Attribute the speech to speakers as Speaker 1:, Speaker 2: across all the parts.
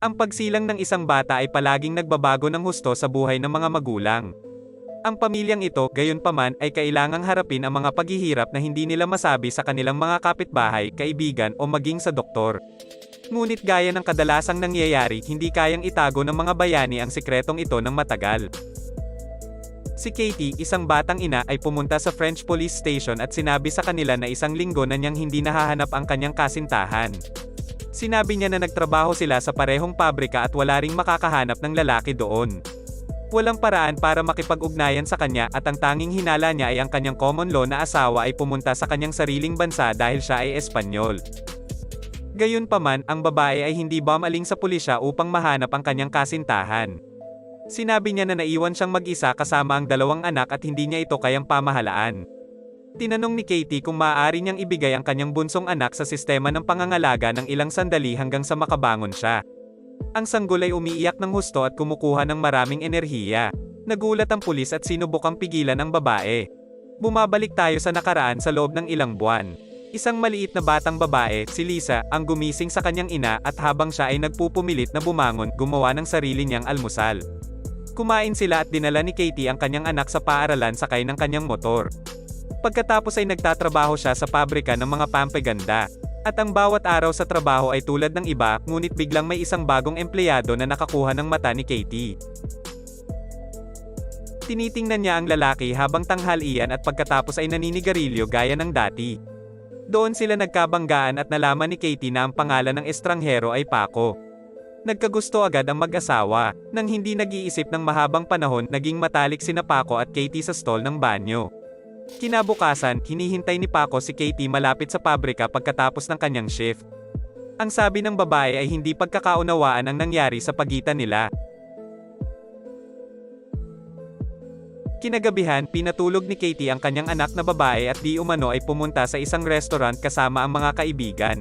Speaker 1: Ang pagsilang ng isang bata ay palaging nagbabago ng husto sa buhay ng mga magulang. Ang pamilyang ito, gayon paman, ay kailangang harapin ang mga paghihirap na hindi nila masabi sa kanilang mga kapitbahay, kaibigan o maging sa doktor. Ngunit gaya ng kadalasang nangyayari, hindi kayang itago ng mga bayani ang sikretong ito ng matagal. Si Katie, isang batang ina, ay pumunta sa French police station at sinabi sa kanila na isang linggo na niyang hindi nahahanap ang kanyang kasintahan. Sinabi niya na nagtrabaho sila sa parehong pabrika at wala ring makakahanap ng lalaki doon. Walang paraan para makipag-ugnayan sa kanya at ang tanging hinala niya ay ang kanyang common law na asawa ay pumunta sa kanyang sariling bansa dahil siya ay Espanyol. Gayunpaman, ang babae ay hindi bumaling sa pulisya upang mahanap ang kanyang kasintahan. Sinabi niya na naiwan siyang mag-isa kasama ang dalawang anak at hindi niya ito kayang pamahalaan. Tinanong ni Katie kung maaari niyang ibigay ang kanyang bunsong anak sa sistema ng pangangalaga ng ilang sandali hanggang sa makabangon siya. Ang sanggol ay umiiyak ng husto at kumukuha ng maraming enerhiya. Nagulat ang pulis at sinubukang pigilan ang babae. Bumabalik tayo sa nakaraan sa loob ng ilang buwan. Isang maliit na batang babae, si Lisa, ang gumising sa kanyang ina at habang siya ay nagpupumilit na bumangon, gumawa ng sarili niyang almusal. Kumain sila at dinala ni Katie ang kanyang anak sa paaralan sakay ng kanyang motor. Pagkatapos ay nagtatrabaho siya sa pabrika ng mga pampaganda. At ang bawat araw sa trabaho ay tulad ng iba, ngunit biglang may isang bagong empleyado na nakakuha ng mata ni Katie. Tinitingnan niya ang lalaki habang tanghalian at pagkatapos ay naninigarilyo gaya ng dati. Doon sila nagkabanggaan at nalaman ni Katie na ang pangalan ng estranghero ay Paco. Nagkagusto agad ang mag-asawa, nang hindi nag-iisip ng mahabang panahon, naging matalik sina Paco at Katie sa stall ng banyo. Kinabukasan, hinihintay ni Paco si Katie malapit sa pabrika pagkatapos ng kanyang shift. Ang sabi ng babae ay hindi pagkakaunawaan ang nangyari sa pagitan nila. Kinagabihan, pinatulog ni Katie ang kanyang anak na babae at di umano ay pumunta sa isang restaurant kasama ang mga kaibigan.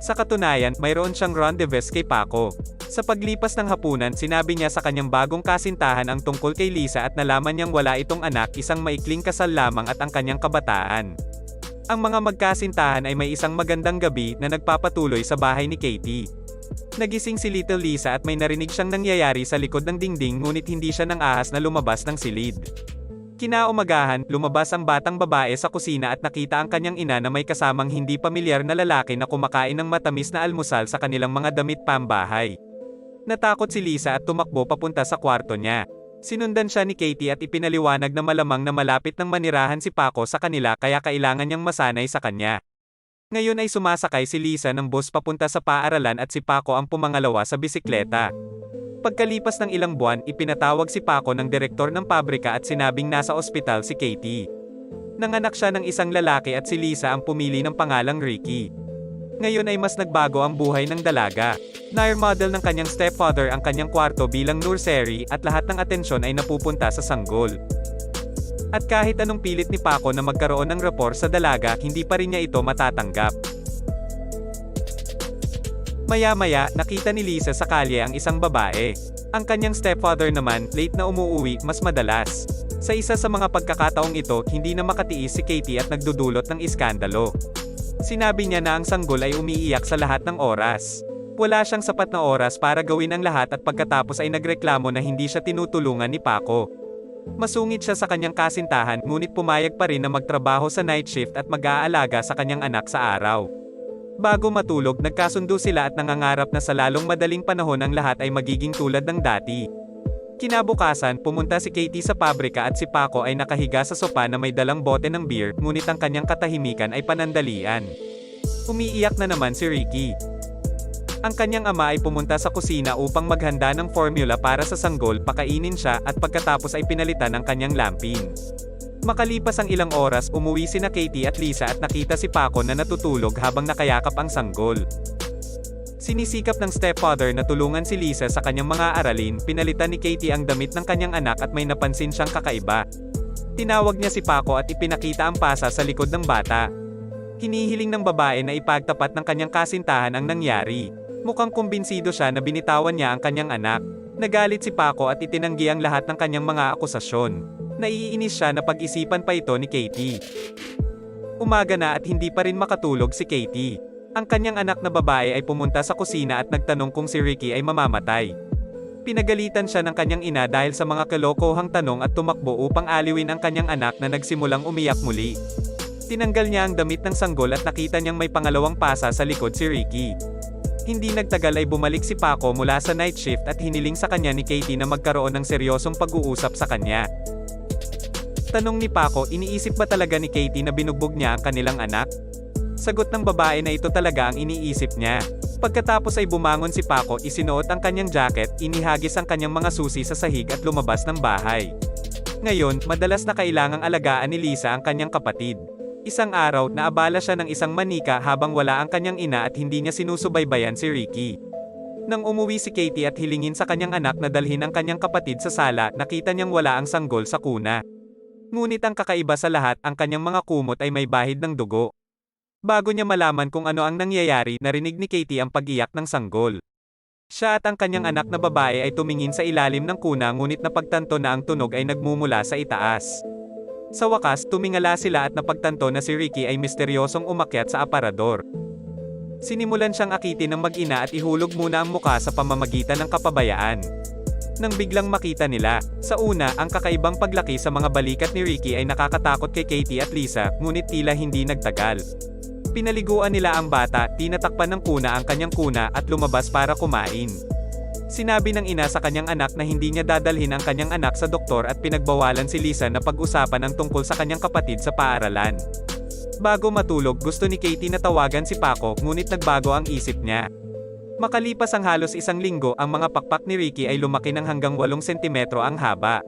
Speaker 1: Sa katunayan, mayroon siyang rendezvous kay Paco. Sa paglipas ng hapunan, sinabi niya sa kanyang bagong kasintahan ang tungkol kay Lisa at nalaman niyang wala itong anak, isang maikling kasal lamang at ang kanyang kabataan. Ang mga magkasintahan ay may isang magandang gabi na nagpapatuloy sa bahay ni Katie. Nagising si Little Lisa at may narinig siyang nangyayari sa likod ng dingding ngunit hindi siya nang ahas na lumabas ng silid. Kinaumagahan, lumabas ang batang babae sa kusina at nakita ang kanyang ina na may kasamang hindi pamilyar na lalaki na kumakain ng matamis na almusal sa kanilang mga damit pambahay. Natakot si Lisa at tumakbo papunta sa kwarto niya. Sinundan siya ni Katie at ipinaliwanag na malamang na malapit ng manirahan si Paco sa kanila kaya kailangan niyang masanay sa kanya. Ngayon ay sumasakay si Lisa ng bus papunta sa paaralan at si Paco ang pumangalawa sa bisikleta. Pagkalipas ng ilang buwan, ipinatawag si Paco ng direktor ng pabrika at sinabing nasa ospital si Katie. Nanganak siya ng isang lalaki at si Lisa ang pumili ng pangalang Ricky. Ngayon ay mas nagbago ang buhay ng dalaga. Nair model ng kanyang stepfather ang kanyang kwarto bilang nursery at lahat ng atensyon ay napupunta sa sanggol. At kahit anong pilit ni Paco na magkaroon ng rapor sa dalaga, hindi pa rin niya ito matatanggap. Maya-maya, nakita ni Lisa sa kalye ang isang babae. Ang kanyang stepfather naman, late na umuuwi, mas madalas. Sa isa sa mga pagkakataong ito, hindi na makatiis si Katie at nagdudulot ng iskandalo. Sinabi niya na ang sanggol ay umiiyak sa lahat ng oras. Wala siyang sapat na oras para gawin ang lahat at pagkatapos ay nagreklamo na hindi siya tinutulungan ni Paco. Masungit siya sa kanyang kasintahan ngunit pumayag pa rin na magtrabaho sa night shift at mag-aalaga sa kanyang anak sa araw. Bago matulog, nagkasundo sila at nangangarap na sa lalong madaling panahon ang lahat ay magiging tulad ng dati. Kinabukasan, pumunta si Katie sa pabrika at si Paco ay nakahiga sa sopa na may dalang bote ng beer, ngunit ang kanyang katahimikan ay panandalian. Umiiyak na naman si Ricky. Ang kanyang ama ay pumunta sa kusina upang maghanda ng formula para sa sanggol, pakainin siya, at pagkatapos ay pinalitan ang kanyang lampin. Makalipas ang ilang oras, umuwi sina Katie at Lisa at nakita si Paco na natutulog habang nakayakap ang sanggol. Sinisikap ng stepfather na tulungan si Lisa sa kanyang mga aralin, pinalitan ni Katie ang damit ng kanyang anak at may napansin siyang kakaiba. Tinawag niya si Paco at ipinakita ang pasa sa likod ng bata. Hinihiling ng babae na ipagtapat ng kanyang kasintahan ang nangyari. Mukhang kumbinsido siya na binitawan niya ang kanyang anak. Nagalit si Paco at itinanggi ang lahat ng kanyang mga akusasyon. Naiinis siya na pag-isipan pa ito ni Katie. Umaga na at hindi pa rin makatulog si Katie. Ang kanyang anak na babae ay pumunta sa kusina at nagtanong kung si Ricky ay mamamatay. Pinagalitan siya ng kanyang ina dahil sa mga kalokohang tanong at tumakbo upang aliwin ang kanyang anak na nagsimulang umiyak muli. Tinanggal niya ang damit ng sanggol at nakita niyang may pangalawang pasa sa likod si Ricky. Hindi nagtagal ay bumalik si Paco mula sa night shift at hiniling sa kanya ni Katie na magkaroon ng seryosong pag-uusap sa kanya. Tanong ni Paco, iniisip ba talaga ni Katie na binugbog niya ang kanilang anak? Sagot ng babae na ito talaga ang iniisip niya. Pagkatapos ay bumangon si Paco, isinuot ang kanyang jacket, inihagis ang kanyang mga susi sa sahig at lumabas ng bahay. Ngayon, madalas na kailangang alagaan ni Lisa ang kanyang kapatid. Isang araw, naabala siya ng isang manika habang wala ang kanyang ina at hindi niya sinusubaybayan si Ricky. Nang umuwi si Katie at hilingin sa kanyang anak na dalhin ang kanyang kapatid sa sala, nakita niyang wala ang sanggol sa kuna. Ngunit ang kakaiba sa lahat, ang kanyang mga kumot ay may bahid ng dugo. Bago niya malaman kung ano ang nangyayari, narinig ni Katie ang pag-iyak ng sanggol. Siya at ang kanyang anak na babae ay tumingin sa ilalim ng kuna ngunit napagtanto na ang tunog ay nagmumula sa itaas. Sa wakas, tumingala sila at napagtanto na si Ricky ay misteryosong umakyat sa aparador. Sinimulan siyang akitin ng mag-ina at ihulog muna ang muka sa pamamagitan ng kapabayaan. Nang biglang makita nila, sa una, ang kakaibang paglaki sa mga balikat ni Ricky ay nakakatakot kay Katie at Lisa, ngunit tila hindi nagtagal. Pinaliguan nila ang bata, tinatakpan ng kuna ang kanyang kuna at lumabas para kumain. Sinabi ng ina sa kanyang anak na hindi niya dadalhin ang kanyang anak sa doktor at pinagbawalan si Lisa na pag-usapan ang tungkol sa kanyang kapatid sa paaralan. Bago matulog, gusto ni Katie na tawagan si Paco, ngunit nagbago ang isip niya. Makalipas ang halos isang linggo, ang mga pakpak ni Ricky ay lumaki ng hanggang 8 sentimetro ang haba.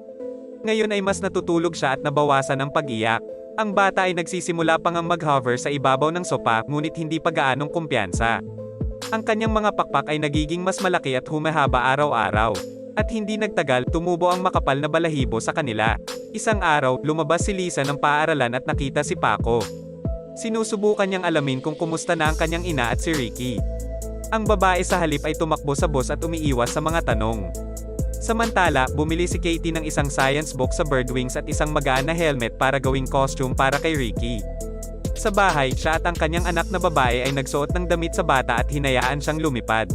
Speaker 1: Ngayon ay mas natutulog siya at nabawasan ang pag-iyak. Ang bata ay nagsisimula pang ang mag-hover sa ibabaw ng sopa, ngunit hindi pa gaanong kumpiyansa. Ang kanyang mga pakpak ay nagiging mas malaki at humahaba araw-araw. At hindi nagtagal, tumubo ang makapal na balahibo sa kanila. Isang araw, lumabas si Lisa ng paaralan at nakita si Paco. Sinusubukan niyang alamin kung kumusta na ang kanyang ina at si Ricky. Ang babae sa halip ay tumakbo sa bus at umiiwas sa mga tanong. Samantala, bumili si Katie ng isang science book sa Birdwings at isang magaan na helmet para gawing costume para kay Ricky. Sa bahay, siya at ang kanyang anak na babae ay nagsuot ng damit sa bata at hinayaan siyang lumipad.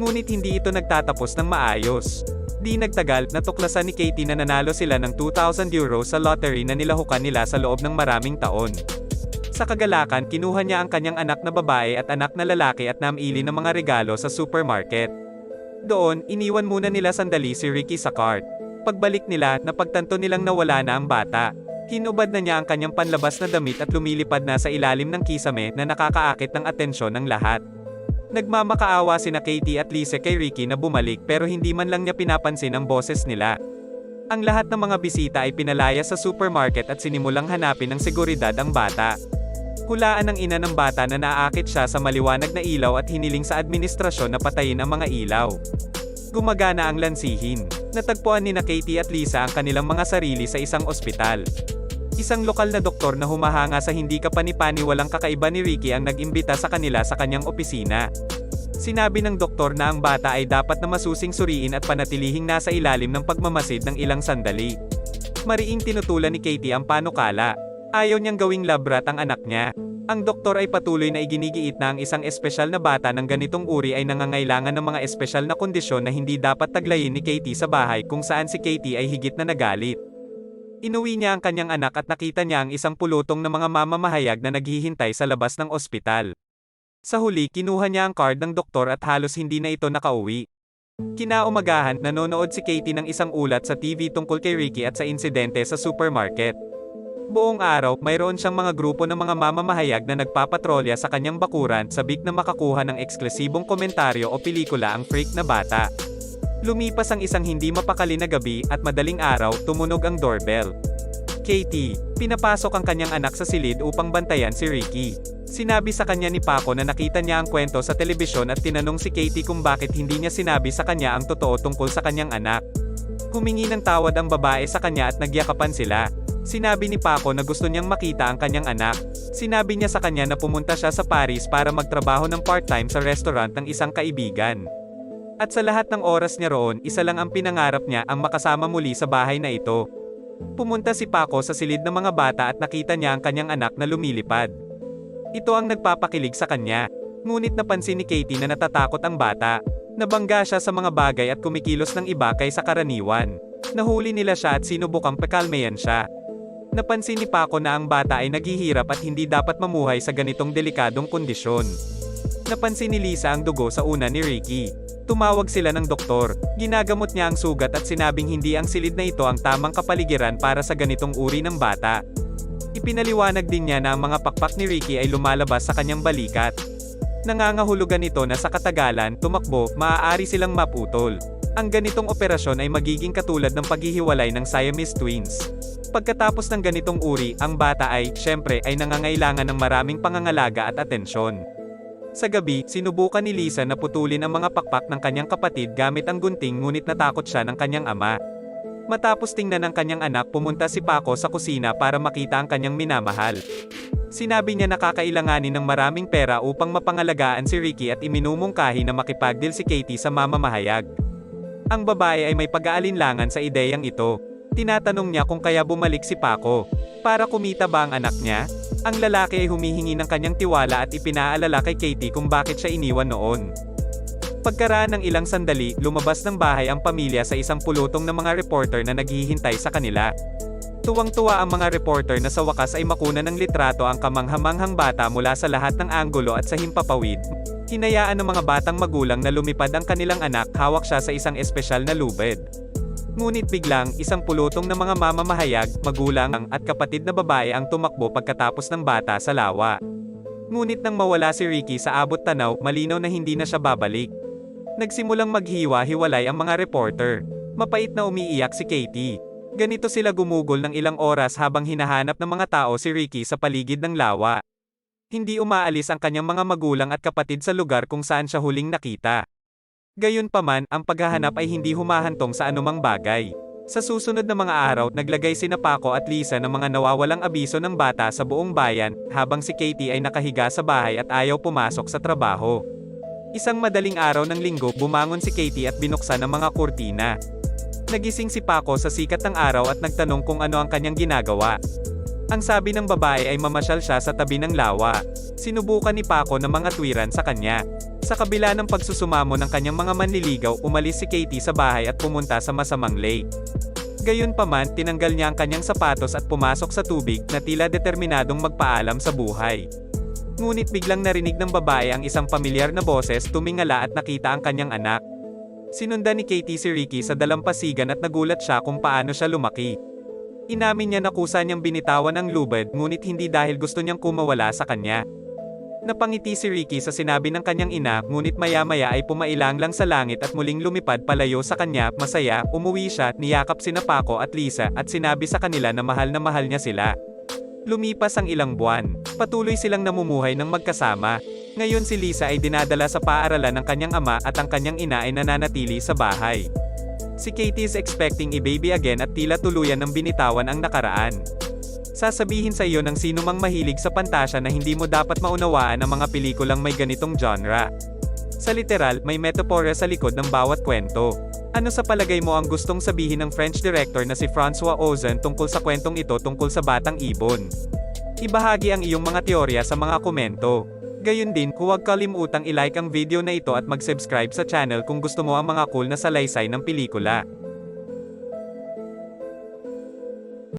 Speaker 1: Ngunit hindi ito nagtatapos ng maayos. Di nagtagal, natuklasan ni Katie na nanalo sila ng 2,000 euro sa lottery na nilahukan nila sa loob ng maraming taon. Sa kagalakan, kinuha niya ang kanyang anak na babae at anak na lalaki at namili ng mga regalo sa supermarket. Doon, iniwan muna nila sandali si Ricky sa cart. Pagbalik nila, napagtanto nilang nawala na ang bata. Hinubad na niya ang kanyang panlabas na damit at lumilipad na sa ilalim ng kisame na nakakaakit ng atensyon ng lahat. Nagmamakaawa sina Katie at Lise kay Ricky na bumalik pero hindi man lang niya pinapansin ang boses nila. Ang lahat ng mga bisita ay pinalaya sa supermarket at sinimulang hanapin ng seguridad ang bata. Hulaan ng ina ng bata na naaakit siya sa maliwanag na ilaw at hiniling sa administrasyon na patayin ang mga ilaw. Gumagana ang lansihin. Natagpuan ni na Katie at Lisa ang kanilang mga sarili sa isang ospital. Isang lokal na doktor na humahanga sa hindi kapani-pani walang kakaiba ni Ricky ang nag-imbita sa kanila sa kanyang opisina. Sinabi ng doktor na ang bata ay dapat na masusing suriin at panatilihing nasa ilalim ng pagmamasid ng ilang sandali. Mariing tinutulan ni Katie ang panukala. Ayaw niyang gawing labrat ang anak niya. Ang doktor ay patuloy na iginigiit na ang isang espesyal na bata ng ganitong uri ay nangangailangan ng mga espesyal na kondisyon na hindi dapat taglayin ni Katie sa bahay kung saan si Katie ay higit na nagalit. Inuwi niya ang kanyang anak at nakita niya ang isang pulutong na mga mamamahayag na naghihintay sa labas ng ospital. Sa huli, kinuha niya ang card ng doktor at halos hindi na ito nakauwi. Kinaumagahan, nanonood si Katie ng isang ulat sa TV tungkol kay Ricky at sa insidente sa supermarket. Buong araw, mayroon siyang mga grupo ng mga mamamahayag na nagpapatrolya sa kanyang bakuran sabik na makakuha ng eksklusibong komentaryo o pelikula ang freak na bata. Lumipas ang isang hindi mapakali na gabi at madaling araw, tumunog ang doorbell. Katie, pinapasok ang kanyang anak sa silid upang bantayan si Ricky. Sinabi sa kanya ni Paco na nakita niya ang kwento sa telebisyon at tinanong si Katie kung bakit hindi niya sinabi sa kanya ang totoo tungkol sa kanyang anak. Humingi ng tawad ang babae sa kanya at nagyakapan sila. Sinabi ni Paco na gusto niyang makita ang kanyang anak. Sinabi niya sa kanya na pumunta siya sa Paris para magtrabaho ng part-time sa restaurant ng isang kaibigan. At sa lahat ng oras niya roon, isa lang ang pinangarap niya ang makasama muli sa bahay na ito. Pumunta si Paco sa silid ng mga bata at nakita niya ang kanyang anak na lumilipad. Ito ang nagpapakilig sa kanya. Ngunit napansin ni Katie na natatakot ang bata. Nabangga siya sa mga bagay at kumikilos ng iba kaysa karaniwan. Nahuli nila siya at sinubukang pakalmayan siya. Napansin ni Paco na ang bata ay naghihirap at hindi dapat mamuhay sa ganitong delikadong kondisyon. Napansin ni Lisa ang dugo sa una ni Ricky. Tumawag sila ng doktor. Ginagamot niya ang sugat at sinabing hindi ang silid na ito ang tamang kapaligiran para sa ganitong uri ng bata. Ipinaliwanag din niya na ang mga pakpak ni Ricky ay lumalabas sa kanyang balikat. Nangangahulugan ito na sa katagalan, tumakbo, maaari silang maputol. Ang ganitong operasyon ay magiging katulad ng paghihiwalay ng Siamese twins. Pagkatapos ng ganitong uri, ang bata ay, syempre, ay nangangailangan ng maraming pangangalaga at atensyon. Sa gabi, sinubukan ni Lisa na putulin ang mga pakpak ng kanyang kapatid gamit ang gunting ngunit natakot siya ng kanyang ama. Matapos tingnan ng kanyang anak pumunta si Paco sa kusina para makita ang kanyang minamahal. Sinabi niya na kakailanganin ng maraming pera upang mapangalagaan si Ricky at iminumungkahi na makipagdil si Katie sa mamamahayag. Ang babae ay may pag-aalinlangan sa ideyang ito. Tinatanong niya kung kaya bumalik si Paco. Para kumita ba ang anak niya? Ang lalaki ay humihingi ng kanyang tiwala at ipinaalala kay Katie kung bakit siya iniwan noon. Pagkaraan ng ilang sandali, lumabas ng bahay ang pamilya sa isang pulutong ng mga reporter na naghihintay sa kanila. Tuwang-tuwa ang mga reporter na sa wakas ay makuna ng litrato ang kamanghamanghang bata mula sa lahat ng anggulo at sa himpapawid. Hinayaan ng mga batang magulang na lumipad ang kanilang anak hawak siya sa isang espesyal na lubid. Ngunit biglang, isang pulutong ng mga mamamahayag, magulang, at kapatid na babae ang tumakbo pagkatapos ng bata sa lawa. Ngunit nang mawala si Ricky sa abot tanaw, malinaw na hindi na siya babalik. Nagsimulang maghiwa-hiwalay ang mga reporter. Mapait na umiiyak si Katie. Ganito sila gumugol ng ilang oras habang hinahanap ng mga tao si Ricky sa paligid ng lawa. Hindi umaalis ang kanyang mga magulang at kapatid sa lugar kung saan siya huling nakita. Gayunpaman, ang paghahanap ay hindi humahantong sa anumang bagay. Sa susunod na mga araw, naglagay sina Paco at Lisa ng mga nawawalang abiso ng bata sa buong bayan, habang si Katie ay nakahiga sa bahay at ayaw pumasok sa trabaho. Isang madaling araw ng linggo, bumangon si Katie at binuksan ang mga kurtina. Nagising si Paco sa sikat ng araw at nagtanong kung ano ang kanyang ginagawa. Ang sabi ng babae ay mamasyal siya sa tabi ng lawa. Sinubukan ni Paco ng mga tuwiran sa kanya. Sa kabila ng pagsusumamo ng kanyang mga manliligaw, umalis si Katie sa bahay at pumunta sa masamang lake. Gayunpaman, tinanggal niya ang kanyang sapatos at pumasok sa tubig na tila determinadong magpaalam sa buhay. Ngunit biglang narinig ng babae ang isang pamilyar na boses tumingala at nakita ang kanyang anak. Sinundan ni Katie si Ricky sa dalampasigan at nagulat siya kung paano siya lumaki. Inamin niya na kusa niyang binitawan ang lubid ngunit hindi dahil gusto niyang kumawala sa kanya. Napangiti si Ricky sa sinabi ng kanyang ina ngunit maya-maya ay pumailang lang sa langit at muling lumipad palayo sa kanya, masaya, umuwi siya, niyakap sina Paco at Lisa at sinabi sa kanila na mahal na mahal niya sila. Lumipas ang ilang buwan. Patuloy silang namumuhay ng magkasama. Ngayon si Lisa ay dinadala sa paaralan ng kanyang ama at ang kanyang ina ay nananatili sa bahay. Si Katie is expecting a baby again at tila tuluyan ng binitawan ang nakaraan. Sasabihin sa iyo ng sino mang mahilig sa pantasya na hindi mo dapat maunawaan ang mga pelikulang may ganitong genre. Sa literal, may metapora sa likod ng bawat kwento. Ano sa palagay mo ang gustong sabihin ng French director na si François Ozon tungkol sa kwentong ito tungkol sa batang ibon? Ibahagi ang iyong mga teorya sa mga komento. Gayun din, huwag kalimutang i-like ang video na ito at mag-subscribe sa channel kung gusto mo ang mga cool na salaysay ng pelikula.